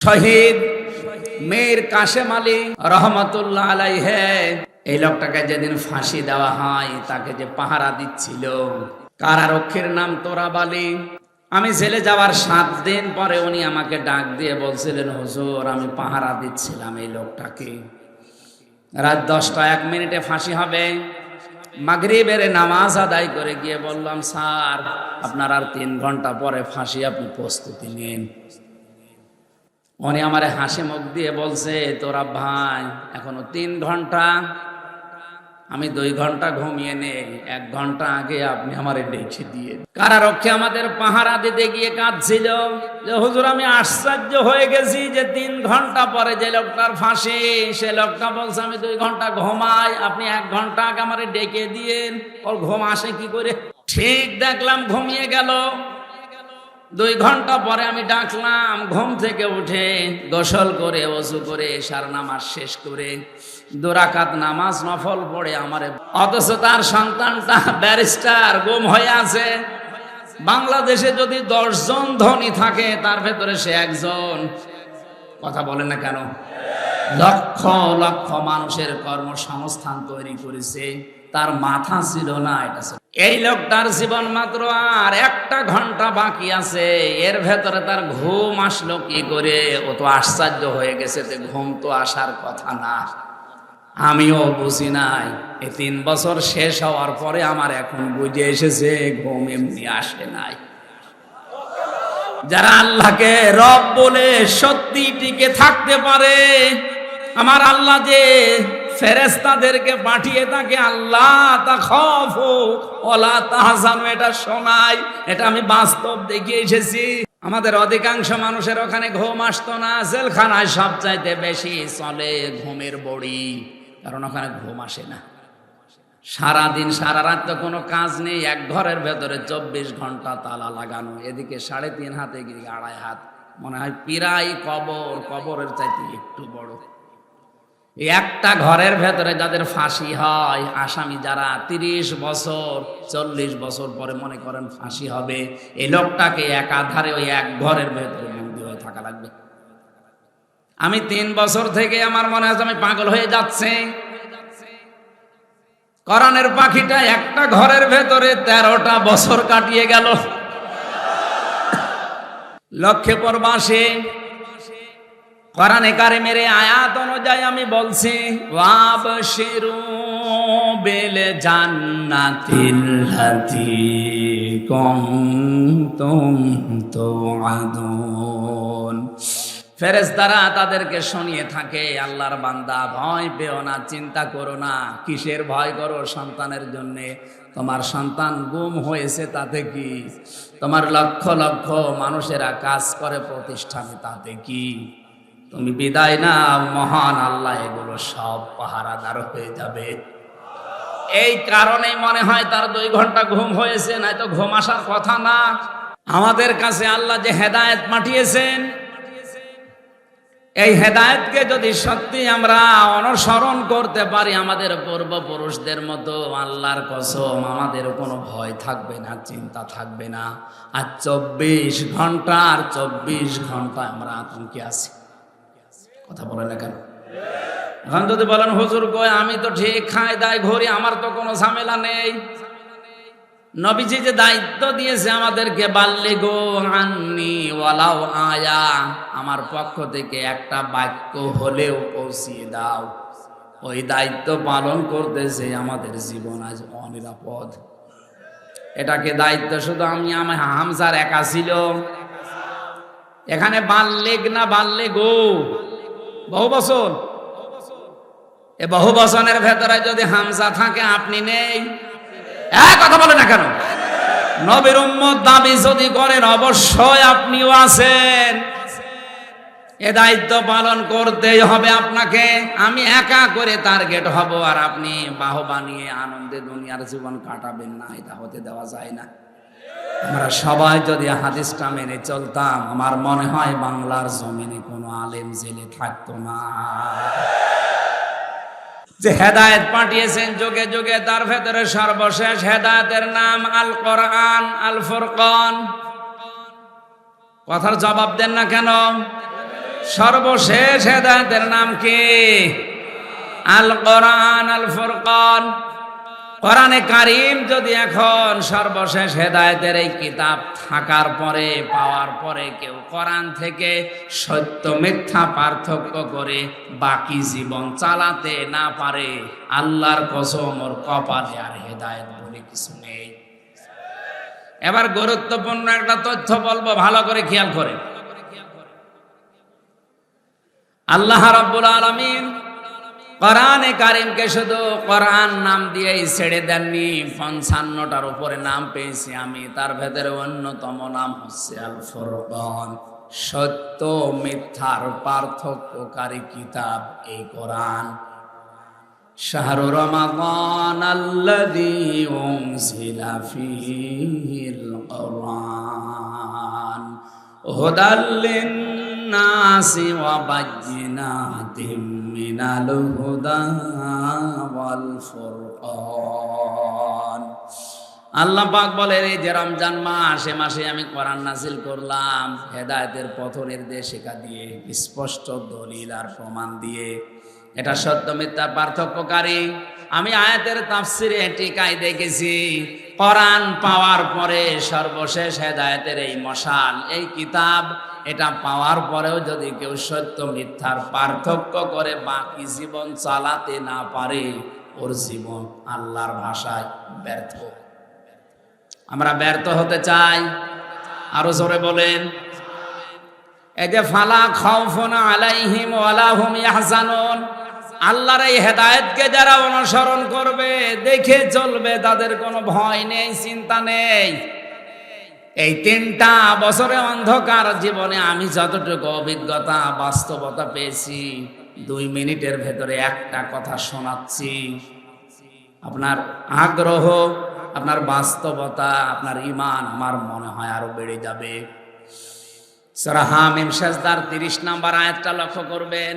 শহীদ মেয়ের কাশেম আলী রহমতুল্লাহ আলাইহে। এই লোকটাকে যেদিন ফাঁসি দেওয়া হয়, তাকে যে পাহারা দিচ্ছিল। কারারক্ষীর নাম তোরাব আলী আমি জেলে যাওয়ার সাত দিন পরে উনি আমাকে ডাক দিয়ে বলছিলেন, হুজুর, আমি পাহারা দিচ্ছিলাম এই লোকটাকে। রাত দশটা এক মিনিটে ফাঁসি হবে। মাগরিবের নামাজ আদায় করে গিয়ে বললাম, স্যার, আপনার আর তিন ঘণ্টা পরে ফাঁসি আপনি প্রস্তুতি নিন। উনি আমারে হাসি মুখ দিয়ে বলছে, তোরা ভাই এখনও তিন ঘণ্টা, আমি দুই ঘণ্টা ঘুমিয়ে নেই, এক ঘণ্টা আগে আপনি আমারে ডেকে দিয়ে কারারক্ষী আমাদের পাহারা দিতে গিয়ে কাঁদছিল যে, হুজুর, আমি আশ্চর্য হয়ে গেছি যে তিন ঘণ্টা পরে যে লোকটার ফাঁসি, সে লোকটা বলছে, আমি দুই ঘণ্টা ঘুমাই, আপনি এক ঘণ্টা আগে আমারে ডেকে দিয়েন। ওর ঘুম আসে কি করে? ঠিক দেখলাম, ঘুমিয়ে গেল। দুই ঘণ্টা পরে আমি ডাকলাম, ঘুম থেকে উঠে গোসল করে, অজু করে, সার নামাজ শেষ করে, দোরাকাত নামাজ নফল পড়ে আমার, অথচ তার সন্তানটা ব্যারিস্টার গুম হয়ে আছে বাংলাদেশে যদি দশজন ধনী থাকে, তার ভেতরে সে একজন কথা বলে না কেন লক্ষ লক্ষ মানুষের কর্মসংস্থান তৈরি করেছে, তার মাথা ছিল না, এটা। এই লোকটার জীবন মাত্র আর একটা ঘণ্টা বাকি আছে। এর ভেতরে তার ঘুম আসলো কি করে? ও তো আশ্চর্য হয়ে গেছে যে ঘুম তো আসার কথা না। আমিও বুঝি নাই। এই তিন বছর শেষ হওয়ার পরে আমার এখন বুঝে এসেছে ঘুম এমনি আসে নাই। যারা আল্লাহকে রব বলে সত্যি টিকে থাকতে পারে, আমার আল্লাহ যে ফেরেস্তাদেরকে পাঠিয়ে তাকে আল্লাহ, তা খফ ওলা তাহসানু এটা শোনাই। এটা আমি বাস্তব দেখে এসেছি। আমাদের অধিকাংশ মানুষের ওখানে ঘুম আসতো না। জেলখানায় সবচাইতে বেশি চলে ঘুমের বড়ি, কারণ ওখানে ঘুম আসে না। সারাদিন, সারা রাত তো কোনো কাজ নেই। এক ঘরের ভেতরে চব্বিশ ঘণ্টা তালা লাগানো। এদিকে সাড়ে তিন হাতে গিয়ে আড়াই হাত। মনে হয় পিরাই কবর, কবরের চাইতে একটু বড়। একটা ঘরের ভেতরে যাদের ফাঁসি হয়, আসামি যারা তিরিশ বছর, চল্লিশ বছর পরে মনে করেন ফাঁসি হবে, এই লোকটাকে একাধারে ওই এক ঘরের ভেতরে বন্দি হয়ে থাকা লাগবে। আমি তিন বছর থেকে আমার মনে হয় আমি পাগল হয়ে যাচ্ছে। কোরআনের পাখিটা একটা ঘরের ভেতরে তেরোটা বছর কাটিয়ে গেল। লক্ষ্যে পরবাসে কোরআনে কারিমের আয়াত অনুযায়ী আমি বলছি, ওয়াবশিরু বিল জান্নাতিল লাতি কুনতুম তুআদুন। ফেরেশতারা তাদেরকে শুনিয়ে থাকে, আল্লাহর বান্দা, ভয় পেও না, চিন্তা করো না, কিসের ভয় করো সন্তানের জন্যে? তোমার সন্তান গুম হয়েছে তাতে কি? তোমার লক্ষ লক্ষ মানুষেরা কাজ করে প্রতিষ্ঠানে তাতে কি? তুমি বিদায় না মহান আল্লাহ, এগুলো সব পাহারাদার হয়ে যাবে। এই কারণেই মনে হয় তার দুই ঘণ্টা ঘুম হয়েছে, নয়তো ঘুম আসার কথা না। আমাদের কাছে আল্লাহ যে হেদায়েত পাঠিয়েছেন, এই হেদায়েতকে যদি সত্যি আমরা অনুসরণ করতে পারি, আমাদের পূর্বপুরুষদের মতো আল্লাহর কসম, আমাদের কোনো ভয় থাকবে না, চিন্তা থাকবে না। আর চব্বিশ ঘণ্টা আর চব্বিশ ঘণ্টা আমরা আতঙ্কে আছি। কথা বলে না কেন? এখন যদি বলেন, হুজুর কয় আমি তো ঠিক খাই দায় ঘড়ি আমার তো কোনো ঝামেলা নেই। নবীজি যে দায়িত্ব দিয়েছে আমাদেরকে বাল্যে গো আননি ওয়ালাও আয়া আমার পক্ষ থেকে একটা বাক্য হলেও পৌঁছিয়ে দাও। ওই দায়িত্ব পালন করতেছে আমাদের জীবন আজ অনিরাপদ। এটাকে দায়িত্ব শুধু আমি আমার হামসার একা ছিল। এখানে বাল্যেগ না বাল্যে গো বহু বছর এ বহু বছরের ভেতরে যদি হামজা থাকে, আপনি নেই। এক কথা বলে না কেন? নবীর উম্মত দাবি যদি করেন, অবশ্যই আপনিও আছেন। এ দায়িত্ব পালন করতেই হবে আপনাকে। আমি একা করে টার্গেট হব আর আপনি বাহবা নিয়ে আনন্দে দুনিয়ার জীবন কাটাবেন না, এটা হতে দেওয়া যায় না। আমরা সবাই যদি হাদিসটা মেনে চলতাম, আমার মনে হয় বাংলার জমিনে কোনো আলেম জেলে থাকতো না। যে হেদায়েত পাঠিয়েছেন যোগে যোগে, তার ভেতরে সর্বশেষ হেদায়েতের নাম আল কোরআন আল ফুরকান কথার জবাব দেন না কেন? সর্বশেষ হেদায়তের নাম কি? আল কোরআন আল ফুরকান কোরআনে কারিম যদি এখন সর্বশেষ হেদায়েতের এই কিতাব থাকার পরে, পাওয়ার পরে কেউ কোরআন থেকে সত্য মিথ্যা পার্থক্য করে বাকি জীবন চালাতে না পারে, আল্লাহর কসম ওর কপালে আর হেদায়েত বলে কিছু নেই। এবার গুরুত্বপূর্ণ একটা তথ্য বলব, ভালো করে খেয়াল করে। আল্লাহ রাব্বুল আলামিন কোরআনে কারিমকে শুধু কোরআন নাম দিয়েই ছেড়ে দেননি, পঞ্চান্নটার উপরে নাম পেয়েছি আমি। তার ভেতরে অন্যতম নাম হচ্ছে আল ফুরকান সত্য মিথ্যার পার্থক্যকারী কিতাব এই কোরআন। শাহরু রমাদান আল্লাযী উনজিলা ফীহিল কোরআন। লিন-নাসি ওয়া হুদা ওয়াল ফুরকান। আল্লাহ পাক বলেন, এই যে রমজান মাস মাসে আমি কোরআন নাজিল করলাম। হেদায়েতের পথ শেখা দিয়ে, স্পষ্ট দলিল আর প্রমাণ দিয়ে। এটা সত্য মিথ্যার পার্থক্যকারী। আমি আয়াতের তাফসিরে টিকাই দেখেছি কোরআন পাওয়ার পরে সর্বশেষ হেদায়েতের এই মশাল, এই কিতাব, এটা পাওয়ার পরেও যদি কেউ সত্য মিথ্যার পার্থক্য করে বাকি জীবন চালাতে না পারে, ওর জীবন আল্লাহর ভাষায় ব্যর্থ। আমরা ব্যর্থ হতে চাই। আরও জোরে বলেন। এই যে ফালা খাউফুন আলাইহিম ওয়ালা হুম ইয়াহজানুন। আল্লাহর এই হেদায়েতকে যারা অনুসরণ করবে, দেখে চলবে, তাদের কোনো ভয় নেই, চিন্তা নেই। এই তিনটা বছরে অন্ধকার জীবনে আমি যতটুকু অভিজ্ঞতা, বাস্তবতা পেয়েছি, দুই মিনিটের ভেতরে একটা কথা শোনাচ্ছি। আপনার আগ্রহ, আপনার বাস্তবতা, আপনার ইমান আমার মনে হয় আরও বেড়ে যাবে। সরাহামিম শেষদার তিরিশ নাম্বার আয়াতটা লক্ষ্য করবেন।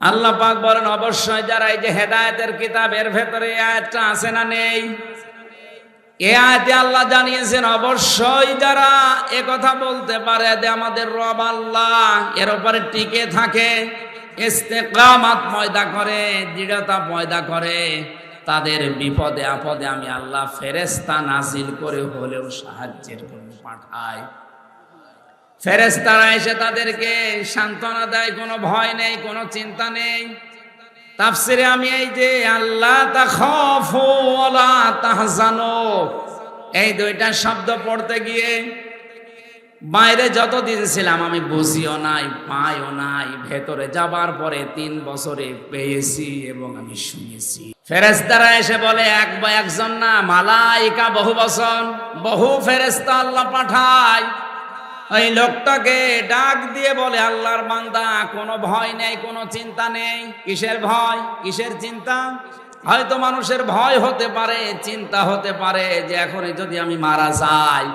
আল্লাহ পাক বলেন, অবশ্যই যারা এই যে হেদায়েতের কিতাবের ভেতরে আয়াতটা আছে না নেই? এ আয়াতে আল্লাহ জানিয়েছেন, অবশ্যই যারা এ কথা বলতে পারে যে আমাদের রব আল্লাহ, এর উপরে টিকে থাকে, ইস্তেকামাত পয়দা করে, দৃঢ়তা পয়দা করে, তাদের বিপদে আপদে আমি আল্লাহ ফেরেস্তা নাজিল করে হলেও সাহায্যের জন্য পাঠাই। ফেরেস্তারা এসে তাদেরকে সান্ত্বনা দেয়, কোনো ভয় নেই, কোনো চিন্তা নেই। তাফসিরে আমি এই যে আল্লাহ তাহজানো। এই দুইটা শব্দ পড়তে গিয়ে বাইরে যতদিন ছিলাম, আমি বুঝিও নাই, পাইও নাই, ভেতরে যাবার পরে তিন বছরে পেয়েছি এবং আমি শুনেছি। ফেরেস্তারা এসে বলে, এক বা একজন না, মালাইকা বহু বছর বহু ফেরেস্তা আল্লাহ পাঠায়। ওই লোকটাকে ডাক দিয়ে বলে, আল্লাহর বান্দা, কোনো ভয় নেই, কোনো চিন্তা নেই। কিসের ভয়? কিসের চিন্তা? হয়তো মানুষের ভয় হতে পারে, চিন্তা হতে পারে যে এখনই যদি আমি মারা যাই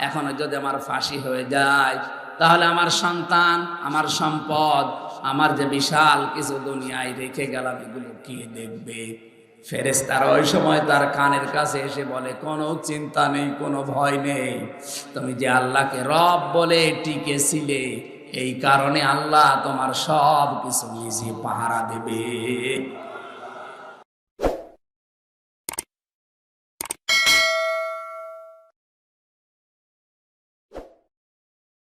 এখনও যদি আমার ফাঁসি হয়ে যায়, তাহলে আমার সন্তান, আমার সম্পদ, আমার যে বিশাল কিছু দুনিয়ায় রেখে গেলাম, এগুলো কি দেখবে? ফেরেস্তার ওই সময় তার কানের কাছে এসে বলে, কোনো চিন্তা নেই, কোনো ভয় নেই। তুমি যে আল্লাহকে রব বলে টিকেছিলে, এই কারণে আল্লাহ তোমার সব কিছু নিজে পাহারা দেবে।